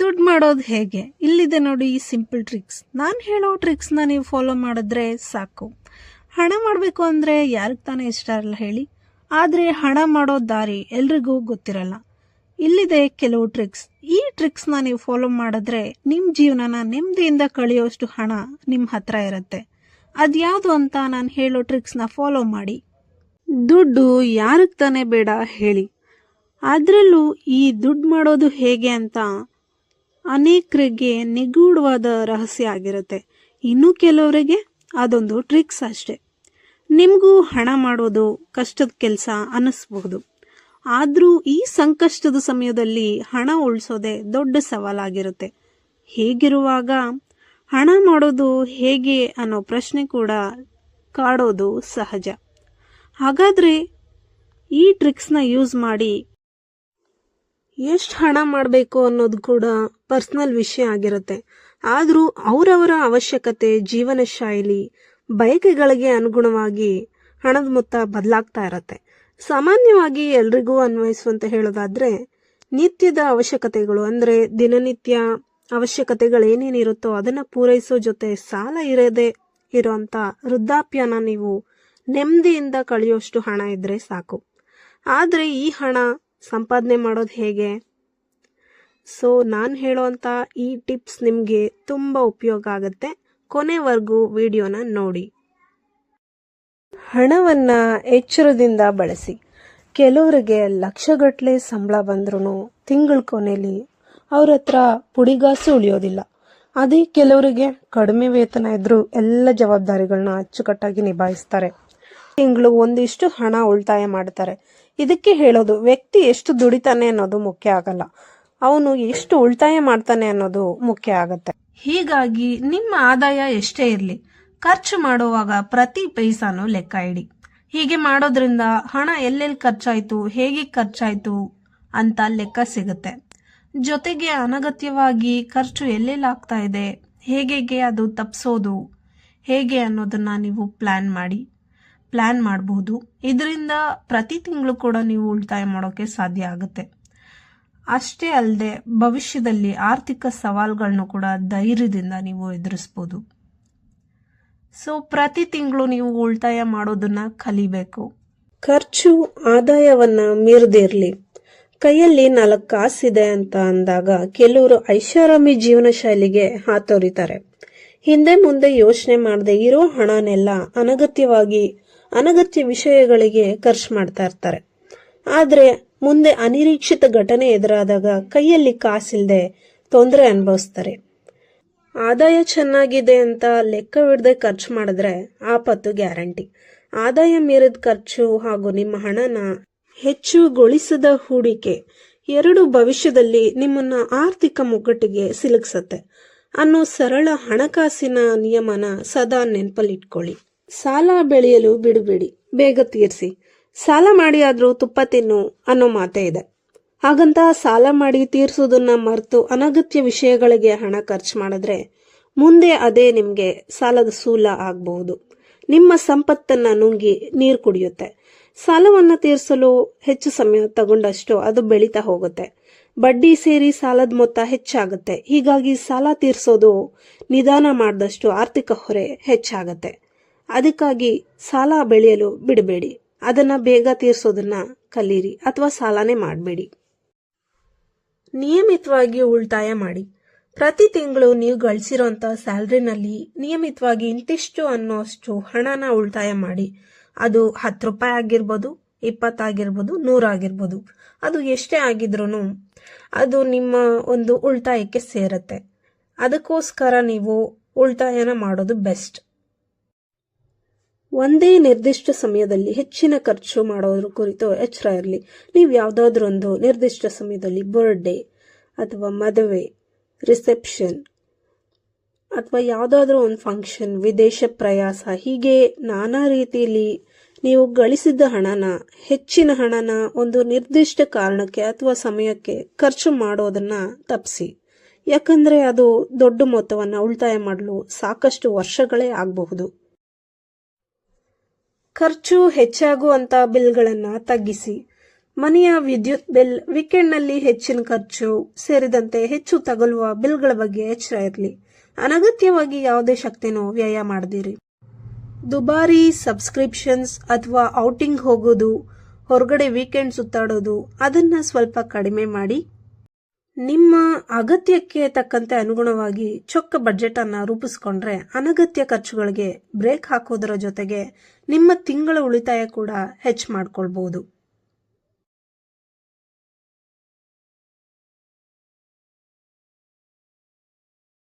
ದುಡ್ಡು ಮಾಡೋದು ಹೇಗೆ? ಇಲ್ಲಿದೆ ನೋಡಿ ಈ ಸಿಂಪಲ್ ಟ್ರಿಕ್ಸ್ ನಾನು ಹೇಳೋ ಟ್ರಿಕ್ಸ್ನ ನೀವು ಫಾಲೋ ಮಾಡಿದ್ರೆ ಸಾಕು. ಹಣ ಮಾಡಬೇಕು ಅಂದರೆ ಯಾರಿಗೆ ತಾನೇ ಇಷ್ಟ ಇರಲ್ಲ ಹೇಳಿ. ಆದರೆ ಹಣ ಮಾಡೋ ದಾರಿ ಎಲ್ರಿಗೂ ಗೊತ್ತಿರಲ್ಲ. ಇಲ್ಲಿದೆ ಕೆಲವು ಟ್ರಿಕ್ಸ್ ಈ ಟ್ರಿಕ್ಸ್ನ ನೀವು ಫಾಲೋ ಮಾಡಿದ್ರೆ ನಿಮ್ಮ ಜೀವನನ ನೆಮ್ಮದಿಯಿಂದ ಕಳೆಯೋಷ್ಟು ಹಣ ನಿಮ್ಮ ಹತ್ರ ಇರುತ್ತೆ. ಅದ್ಯಾವುದು ಅಂತ ನಾನು ಹೇಳೋ ಟ್ರಿಕ್ಸ್ನ ಫಾಲೋ ಮಾಡಿ. ದುಡ್ಡು ಯಾರಿಗೆ ತಾನೇ ಬೇಡ ಹೇಳಿ. ಅದರಲ್ಲೂ ಈ ದುಡ್ಡು ಮಾಡೋದು ಹೇಗೆ ಅಂತ ಅನೇಕರಿಗೆ ನಿಗೂಢವಾದ ರಹಸ್ಯ ಆಗಿರುತ್ತೆ. ಇನ್ನು ಕೆಲವರಿಗೆ ಅದೊಂದು ಟ್ರಿಕ್ಸ್ ಅಷ್ಟೆ. ನಿಮಗೂ ಹಣ ಮಾಡೋದು ಕಷ್ಟದ ಕೆಲಸ ಅನ್ನಿಸ್ಬಹುದು. ಆದರೂ ಈ ಸಂಕಷ್ಟದ ಸಮಯದಲ್ಲಿ ಹಣ ಉಳಿಸೋದೇ ದೊಡ್ಡ ಸವಾಲಾಗಿರುತ್ತೆ. ಹೇಗಿರುವಾಗ ಹಣ ಮಾಡೋದು ಹೇಗೆ ಅನ್ನೋ ಪ್ರಶ್ನೆ ಕೂಡ ಕಾಡೋದು ಸಹಜ. ಹಾಗಾದರೆ ಈ ಟ್ರಿಕ್ಸ್ನ ಯೂಸ್ ಮಾಡಿ ಎಷ್ಟು ಹಣ ಮಾಡಬೇಕು ಅನ್ನೋದು ಕೂಡ ಪರ್ಸ್ನಲ್ ವಿಷಯ ಆಗಿರುತ್ತೆ. ಆದರೂ ಅವರವರ ಅವಶ್ಯಕತೆ, ಜೀವನ ಶೈಲಿ, ಬಯಕೆಗಳಿಗೆ ಅನುಗುಣವಾಗಿ ಹಣದ ಮೊತ್ತ ಬದಲಾಗ್ತಾ ಇರತ್ತೆ. ಸಾಮಾನ್ಯವಾಗಿ ಎಲ್ರಿಗೂ ಅನ್ವಯಿಸುವಂತ ಹೇಳೋದಾದ್ರೆ, ನಿತ್ಯದ ಅವಶ್ಯಕತೆಗಳು ಅಂದ್ರೆ ದಿನನಿತ್ಯ ಅವಶ್ಯಕತೆಗಳೇನೇನಿರುತ್ತೋ ಅದನ್ನ ಪೂರೈಸೋ ಜೊತೆ ಸಾಲ ಇರದೆ ಇರೋಂಥ ವೃದ್ಧಾಪ್ಯನ ನೀವು ನೆಮ್ಮದಿಯಿಂದ ಕಳೆಯೋಷ್ಟು ಹಣ ಇದ್ರೆ ಸಾಕು. ಆದರೆ ಈ ಹಣ ಸಂಪಾದನೆ ಮಾಡೋದು ಹೇಗೆ? ಸೊ ನಾನು ಹೇಳೋವಂಥ ಈ ಟಿಪ್ಸ್ ನಿಮಗೆ ತುಂಬ ಉಪಯೋಗ ಆಗುತ್ತೆ. ಕೊನೆವರೆಗೂ ವಿಡಿಯೋನ ನೋಡಿ. ಹಣವನ್ನು ಎಚ್ಚರದಿಂದ ಬಳಸಿ. ಕೆಲವರಿಗೆ ಲಕ್ಷಗಟ್ಟಲೆ ಸಂಬಳ ಬಂದ್ರೂ ತಿಂಗಳ ಕೊನೆಯಲ್ಲಿ ಅವ್ರ ಹತ್ರ ಪುಡಿಗಾಸು ಉಳಿಯೋದಿಲ್ಲ. ಅದೇ ಕೆಲವರಿಗೆ ಕಡಿಮೆ ವೇತನ ಇದ್ದರೂ ಎಲ್ಲ ಜವಾಬ್ದಾರಿಗಳನ್ನ ಅಚ್ಚುಕಟ್ಟಾಗಿ ನಿಭಾಯಿಸ್ತಾರೆ. ತಿಂಗಳು ಒಂದಿಷ್ಟು ಹಣ ಉಳಿತಾಯ ಮಾಡ್ತಾರೆ. ಇದಕ್ಕೆ ಹೇಳೋದು, ವ್ಯಕ್ತಿ ಎಷ್ಟು ದುಡಿತಾನೆ ಅನ್ನೋದು ಮುಖ್ಯ ಆಗಲ್ಲ. ಅವನು ಎಷ್ಟು ಉಳಿತಾಯ ಮಾಡ್ತಾನೆ ಅನ್ನೋದು ಮುಖ್ಯ ಆಗತ್ತೆ. ಹೀಗಾಗಿ ನಿಮ್ಮ ಆದಾಯ ಎಷ್ಟೇ ಇರಲಿ, ಖರ್ಚು ಮಾಡುವಾಗ ಪ್ರತಿ ಪೈಸಾನು ಲೆಕ್ಕ ಇಡಿ. ಹೀಗೆ ಮಾಡೋದ್ರಿಂದ ಹಣ ಎಲ್ಲೆಲ್ಲಿ ಖರ್ಚಾಯ್ತು, ಹೇಗೆ ಖರ್ಚಾಯ್ತು ಅಂತ ಲೆಕ್ಕ ಸಿಗುತ್ತೆ. ಜೊತೆಗೆ ಅನಗತ್ಯವಾಗಿ ಖರ್ಚು ಎಲ್ಲೆಲ್ಲಿ ಆಗ್ತಾ ಇದೆ, ಹೇಗೆ ಅದು ತಪ್ಪಿಸೋದು ಹೇಗೆ ಅನ್ನೋದನ್ನ ನೀವು ಪ್ಲಾನ್ ಮಾಡಿ. ಪ್ಲಾನ್ ಮಾಡಬಹುದು. ಇದರಿಂದ ಪ್ರತಿ ತಿಂಗಳು ಕೂಡ ನೀವು ಉಳಿತಾಯ ಮಾಡೋಕೆ ಸಾಧ್ಯ ಆಗುತ್ತೆ. ಅಷ್ಟೇ ಅಲ್ಲದೆ ಭವಿಷ್ಯದಲ್ಲಿ ಆರ್ಥಿಕ ಸವಾಲುಗಳನ್ನು ಕೂಡ ಧೈರ್ಯದಿಂದ ನೀವು ಎದುರಿಸ್ಬೋದು. ಸೊ ಪ್ರತಿ ತಿಂಗಳು ನೀವು ಉಳಿತಾಯ ಮಾಡೋದನ್ನ ಕಲಿಬೇಕು. ಖರ್ಚು ಆದಾಯವನ್ನ ಮೀರದಿರಲಿ. ಕೈಯಲ್ಲಿ ನಾಲ್ಕು ಕಾಸಿದೆ ಅಂತ ಅಂದಾಗ ಕೆಲವರು ಐಷಾರಾಮಿ ಜೀವನ ಶೈಲಿಗೆ ಹಾತೊರಿತಾರೆ. ಹಿಂದೆ ಮುಂದೆ ಯೋಚನೆ ಮಾಡದೆ ಇರೋ ಹಣನೆಲ್ಲ ಅನಗತ್ಯವಾಗಿ ಅನಗತ್ಯ ವಿಷಯಗಳಿಗೆ ಖರ್ಚು ಮಾಡ್ತಾ ಇರ್ತಾರೆ. ಆದರೆ ಮುಂದೆ ಅನಿರೀಕ್ಷಿತ ಘಟನೆ ಎದುರಾದಾಗ ಕೈಯಲ್ಲಿ ಕಾಸಿಲ್ದೆ ತೊಂದರೆ ಅನುಭವಿಸ್ತಾರೆ. ಆದಾಯ ಚೆನ್ನಾಗಿದೆ ಅಂತ ಲೆಕ್ಕವಿಡದೆ ಖರ್ಚು ಮಾಡಿದ್ರೆ ಆಪತ್ತು ಗ್ಯಾರಂಟಿ. ಆದಾಯ ಮೀರಿದ ಖರ್ಚು ಹಾಗೂ ನಿಮ್ಮ ಹಣನ ಹೆಚ್ಚುಗೊಳಿಸದ ಹೂಡಿಕೆ ಎರಡು ಭವಿಷ್ಯದಲ್ಲಿ ನಿಮ್ಮನ್ನ ಆರ್ಥಿಕ ಮುಗ್ಗಟ್ಟಿಗೆ ಸಿಲುಕ್ಸತ್ತೆ. ಅನ್ನೋ ಸರಳ ಹಣಕಾಸಿನ ನಿಯಮನ ಸದಾ ನೆನಪಲ್ಲಿಟ್ಕೊಳ್ಳಿ. ಸಾಲ ಬೆಳೆಯಲು ಬಿಡಬೇಡಿ. ಬೇಗ ತೀರಿಸಿ. ಸಾಲ ಮಾಡಿ ಆದರೂ ತುಪ್ಪ ತಿನ್ನು ಅನ್ನೋ ಮಾತೇ ಇದೆ. ಹಾಗಂತ ಸಾಲ ಮಾಡಿ ತೀರ್ಸೋದನ್ನ ಮರೆತು ಅನಗತ್ಯ ವಿಷಯಗಳಿಗೆ ಹಣ ಖರ್ಚು ಮಾಡಿದ್ರೆ ಮುಂದೆ ಅದೇ ನಿಮಗೆ ಸಾಲದ ಸೂಲ ಆಗಬಹುದು. ನಿಮ್ಮ ಸಂಪತ್ತನ್ನ ನುಂಗಿ ನೀರು ಕುಡಿಯುತ್ತೆ. ಸಾಲವನ್ನ ತೀರಿಸಲು ಹೆಚ್ಚು ಸಮಯ ತಗೊಂಡಷ್ಟು ಅದು ಬೆಳೀತಾ ಹೋಗುತ್ತೆ. ಬಡ್ಡಿ ಸೇರಿ ಸಾಲದ ಮೊತ್ತ ಹೆಚ್ಚಾಗುತ್ತೆ. ಹೀಗಾಗಿ ಸಾಲ ತೀರಿಸೋದು ನಿಧಾನ ಮಾಡಿದಷ್ಟು ಆರ್ಥಿಕ ಹೊರೆ ಹೆಚ್ಚಾಗತ್ತೆ. ಅದಕ್ಕಾಗಿ ಸಾಲ ಬೆಳೆಯಲು ಬಿಡಬೇಡಿ. ಅದನ್ನ ಬೇಗ ತೀರಿಸೋದನ್ನ ಕಲೀರಿ ಅಥವಾ ಸಾಲನೇ ಮಾಡಬೇಡಿ. ನಿಯಮಿತವಾಗಿ ಉಳಿತಾಯ ಮಾಡಿ. ಪ್ರತಿ ತಿಂಗಳು ನೀವು ಗಳಿಸಿರೋಂಥ ಸ್ಯಾಲ್ರಿನಲ್ಲಿ ನಿಯಮಿತವಾಗಿ ಇಂತಿಷ್ಟು ಅನ್ನೋಷ್ಟು ಹಣನ ಉಳಿತಾಯ ಮಾಡಿ. ಅದು ಹತ್ತು ರೂಪಾಯಿ ಆಗಿರ್ಬೋದು ಇಪ್ಪತ್ತಾಗಿರ್ಬೋದು ನೂರಾಗಿರ್ಬೋದು ಅದು ಎಷ್ಟೇ ಆಗಿದ್ರೂ ಅದು ನಿಮ್ಮ ಒಂದು ಉಳಿತಾಯಕ್ಕೆ ಸೇರುತ್ತೆ. ಅದಕ್ಕೋಸ್ಕರ ನೀವು ಉಳಿತಾಯನ ಮಾಡೋದು ಬೆಸ್ಟ್. ಒಂದೇ ನಿರ್ದಿಷ್ಟ ಸಮಯದಲ್ಲಿ ಹೆಚ್ಚಿನ ಖರ್ಚು ಮಾಡೋದ್ರ ಕುರಿತು ಎಚ್ಚರ ಇರಲಿ. ನೀವು ಯಾವುದಾದ್ರೊಂದು ನಿರ್ದಿಷ್ಟ ಸಮಯದಲ್ಲಿ ಬರ್ಡೇ ಅಥವಾ ಮದುವೆ ರಿಸೆಪ್ಷನ್ ಅಥವಾ ಯಾವುದಾದ್ರೂ ಒಂದು ಫಂಕ್ಷನ್ ವಿದೇಶ ಪ್ರಯಾಸ, ಹೀಗೆ ನಾನಾ ರೀತಿಯಲ್ಲಿ ನೀವು ಗಳಿಸಿದ ಹಣನ, ಹೆಚ್ಚಿನ ಹಣನ ಒಂದು ನಿರ್ದಿಷ್ಟ ಕಾರಣಕ್ಕೆ ಅಥವಾ ಸಮಯಕ್ಕೆ ಖರ್ಚು ಮಾಡೋದನ್ನ ತಪ್ಪಿಸಿ ಯಾಕಂದ್ರೆ ಅದು ದೊಡ್ಡ ಮೊತ್ತವನ್ನು ಉಳಿತಾಯ ಮಾಡಲು ಸಾಕಷ್ಟು ವರ್ಷಗಳೇ ಆಗಬಹುದು. ಖರ್ಚು ಹೆಚ್ಚಾಗುವಂತ ಬಿಲ್ಗಳನ್ನು ತಗ್ಗಿಸಿ. ಮನೆಯ ವಿದ್ಯುತ್ ಬಿಲ್, ವೀಕೆಂಡ್ನಲ್ಲಿ ಹೆಚ್ಚಿನ ಖರ್ಚು ಸೇರಿದಂತೆ ಹೆಚ್ಚು ತಗಲುವ ಬಿಲ್ಗಳ ಬಗ್ಗೆ ಎಚ್ಚರ ಇರಲಿ. ಅನಗತ್ಯವಾಗಿ ಯಾವುದೇ ಶಕ್ತಿನೂ ವ್ಯಯ ಮಾಡದಿರಿ. ದುಬಾರಿ ಸಬ್ಸ್ಕ್ರಿಪ್ಷನ್ಸ್ ಅಥವಾ ಔಟಿಂಗ್ ಹೋಗೋದು, ಹೊರಗಡೆ ವೀಕೆಂಡ್ ಸುತ್ತಾಡೋದು, ಅದನ್ನ ಸ್ವಲ್ಪ ಕಡಿಮೆ ಮಾಡಿ. ನಿಮ್ಮ ಅಗತ್ಯಕ್ಕೆ ತಕ್ಕಂತೆ ಅನುಗುಣವಾಗಿ ಚೊಕ್ಕ ಬಜೆಟ್ ಅನ್ನ ರೂಪಿಸ್ಕೊಂಡ್ರೆ ಅನಗತ್ಯ ಖರ್ಚುಗಳಿಗೆ ಬ್ರೇಕ್ ಹಾಕೋದರ ಜೊತೆಗೆ ನಿಮ್ಮ ತಿಂಗಳ ಉಳಿತಾಯ ಕೂಡ ಹೆಚ್ಚು ಮಾಡ್ಕೊಳ್ಬಹುದು